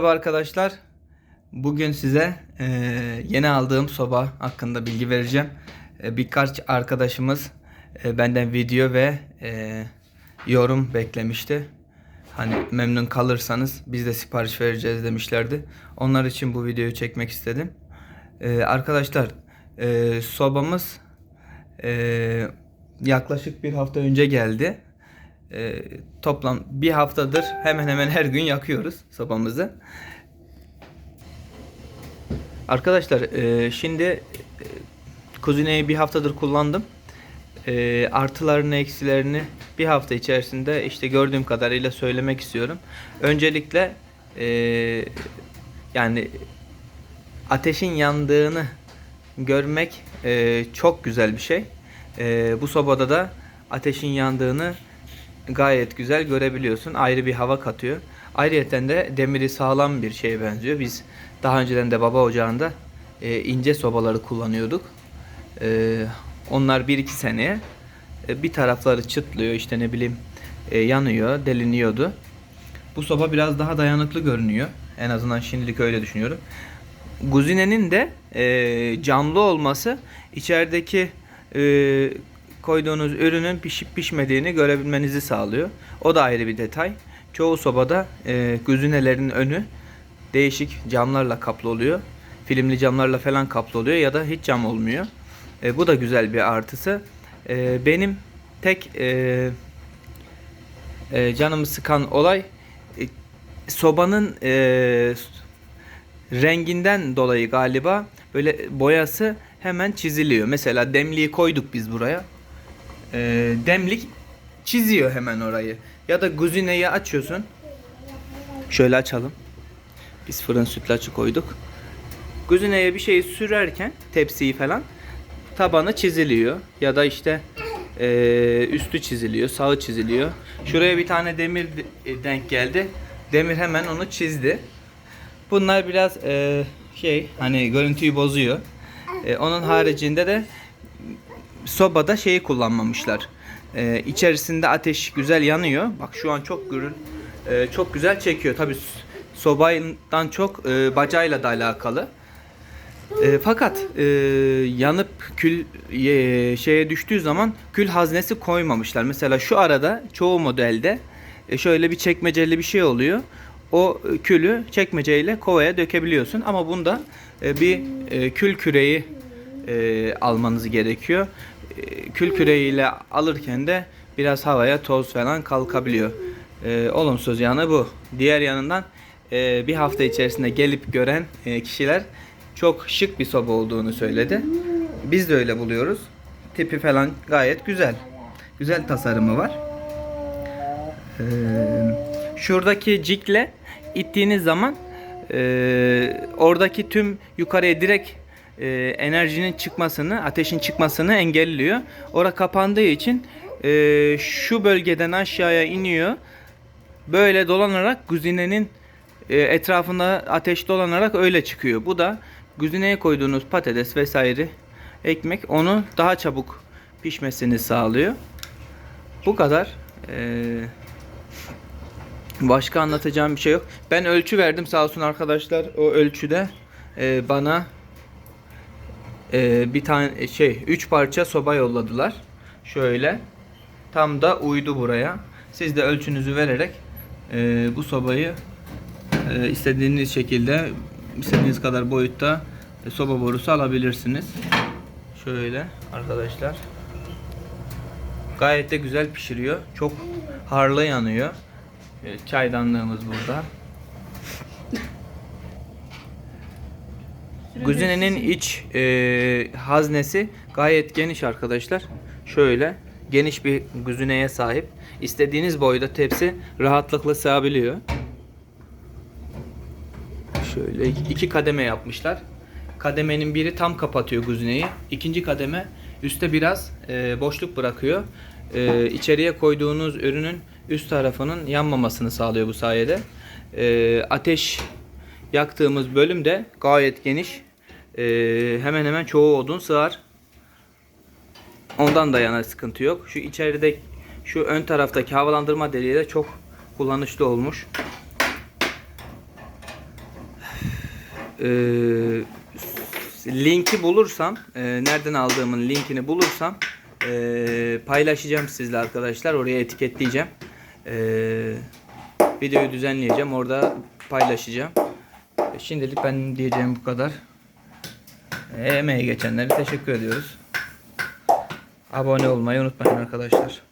Merhaba arkadaşlar. Bugün size e, yeni aldığım soba hakkında bilgi vereceğim. E, birkaç arkadaşımız e, benden video ve e, yorum beklemişti. Hani memnun kalırsanız biz de sipariş vereceğiz demişlerdi. Onlar için bu videoyu çekmek istedim. E, arkadaşlar e, sobamız e, yaklaşık bir hafta önce geldi. E, toplam bir haftadır hemen hemen her gün yakıyoruz sobamızı. Arkadaşlar e, şimdi e, kuzineyi bir haftadır kullandım. E, artılarını eksilerini bir hafta içerisinde işte gördüğüm kadarıyla söylemek istiyorum. Öncelikle e, yani ateşin yandığını görmek e, çok güzel bir şey. E, bu sobada da ateşin yandığını gayet güzel görebiliyorsun. Ayrı bir hava katıyor. Ayrıyeten de demiri sağlam bir şeye benziyor. Biz daha önceden de baba ocağında e, ince sobaları kullanıyorduk. E, onlar 1-2 seneye e, bir tarafları çıtlıyor işte ne bileyim e, yanıyor, deliniyordu. Bu soba biraz daha dayanıklı görünüyor. En azından şimdilik öyle düşünüyorum. Guzine'nin de e, camlı olması içerideki e, koyduğunuz ürünün pişip pişmediğini görebilmenizi sağlıyor. O da ayrı bir detay. Çoğu sobada e, güzinelerin önü değişik camlarla kaplı oluyor. Filmli camlarla falan kaplı oluyor ya da hiç cam olmuyor. E, bu da güzel bir artısı. E, benim tek e, e, canımı sıkan olay e, sobanın e, renginden dolayı galiba böyle boyası hemen çiziliyor. Mesela demliği koyduk biz buraya. E, demlik çiziyor hemen orayı. Ya da guzineyi açıyorsun. Şöyle açalım. Biz fırın sütlaçı koyduk. Guzineye bir şeyi sürerken tepsiyi falan tabanı çiziliyor. Ya da işte e, üstü çiziliyor, sağı çiziliyor. Şuraya bir tane demir de- denk geldi. Demir hemen onu çizdi. Bunlar biraz e, şey hani görüntüyü bozuyor. E, onun haricinde de sobada şeyi kullanmamışlar. Ee, içerisinde ateş güzel yanıyor. Bak şu an çok gürül, e, çok güzel çekiyor. Tabi sobaydan çok e, bacayla da alakalı. E, fakat e, yanıp kül e, şeye düştüğü zaman kül haznesi koymamışlar. Mesela şu arada çoğu modelde e, şöyle bir çekmeceli bir şey oluyor. O e, külü çekmeceyle kovaya dökebiliyorsun ama bunda e, bir e, kül küreği e, almanız gerekiyor. Kül küreğiyle alırken de biraz havaya toz falan kalkabiliyor. E, olumsuz yanı bu. Diğer yanından e, bir hafta içerisinde gelip gören e, kişiler çok şık bir soba olduğunu söyledi. Biz de öyle buluyoruz. Tipi falan gayet güzel. Güzel tasarımı var. Ee, şuradaki cikle ittiğiniz zaman e, oradaki tüm yukarıya direkt e, enerjinin çıkmasını, ateşin çıkmasını engelliyor. Ora kapandığı için e, şu bölgeden aşağıya iniyor. Böyle dolanarak güzinenin e, etrafında ateş dolanarak öyle çıkıyor. Bu da güzineye koyduğunuz patates vesaire ekmek onu daha çabuk pişmesini sağlıyor. Bu kadar. Ee, başka anlatacağım bir şey yok. Ben ölçü verdim sağ olsun arkadaşlar. O ölçüde e, bana e, bir tane şey 3 parça soba yolladılar. Şöyle. Tam da uydu buraya. Siz de ölçünüzü vererek e, bu sobayı e, istediğiniz şekilde istediğiniz kadar boyutta e, soba borusu alabilirsiniz. Şöyle arkadaşlar. Gayet de güzel pişiriyor. Çok harlı yanıyor. E, Çaydanlığımız burada. Güzinenin iç e, haznesi gayet geniş arkadaşlar. Şöyle geniş bir güzineye sahip. İstediğiniz boyda tepsi rahatlıkla sığabiliyor. Şöyle iki kademe yapmışlar. Kademenin biri tam kapatıyor güzineyi. İkinci kademe üstte biraz e, boşluk bırakıyor. E, içeriye koyduğunuz ürünün üst tarafının yanmamasını sağlıyor bu sayede. E, ateş yaktığımız bölüm de gayet geniş. E, hemen hemen çoğu odun sığar. Ondan da yana sıkıntı yok. Şu içeride şu ön taraftaki havalandırma deliği de çok kullanışlı olmuş. e, linki bulursam, e, nereden aldığımın linkini bulursam e, paylaşacağım sizle arkadaşlar. Oraya etiketleyeceğim. E, videoyu düzenleyeceğim. Orada paylaşacağım. Şimdilik ben diyeceğim bu kadar. Emeği geçenlere teşekkür ediyoruz. Abone olmayı unutmayın arkadaşlar.